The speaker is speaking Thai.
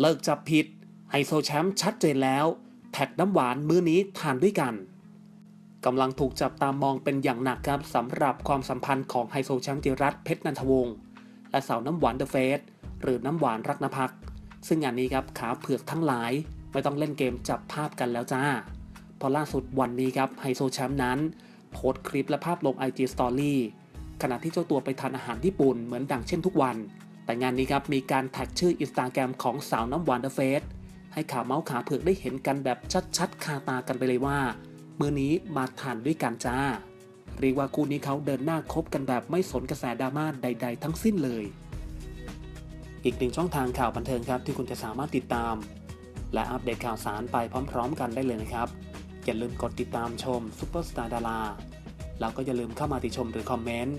เลิกจับผิดไฮโซแชมป์ชัดเจนแล้ว แท็กน้ำหวานมื้อนี้ทานด้วยกันกำลังถูกจับตามองเป็นอย่างหนักครับสำหรับความสัมพันธ์ของไฮโซแชมป์จิรัตเพชรนันทวงศ์และสาวน้ำหวานเดอะเฟสหรือน้ำหวานรักนภักซึ่งงานนี้ครับขาเผือกทั้งหลาย ไม่ต้องเล่นเกมจับภาพกันแล้วจ้าพราะล่าสุดวันนี้ครับไฮโซแชมป์นั้น โพสต์คลิปและภาพลง IG Story ขณะที่เจ้าตัวไปทานอาหารญี่ปุ่นเหมือนดังเช่นทุกวัน แต่งานนี้ครับมีการแท็กชื่ออินสตาแกรมของสาวน้ำหวานเดอะเฟสให้ข่าวเมาส์ขาเผือกได้เห็นกันแบบชัดๆ คาตากันไปเลยว่ามื้อนี้มาทานด้วยกันจ้า เรียกว่าคู่นี้เขาเดินหน้าคบกันแบบไม่สนกระแสดราม่าใด ๆ ทั้งสิ้นเลย อีกหนึ่งช่องทางข่าวบันเทิงครับที่คุณจะสามารถติดตาม และอัปเดตข่าวสารไปพร้อม ๆ กันได้เลยนะครับ อย่าลืมกดติดตามชมซุปเปอร์สตาร์ดาราแล้วก็อย่าลืมเข้ามาติชมหรือคอมเมนต์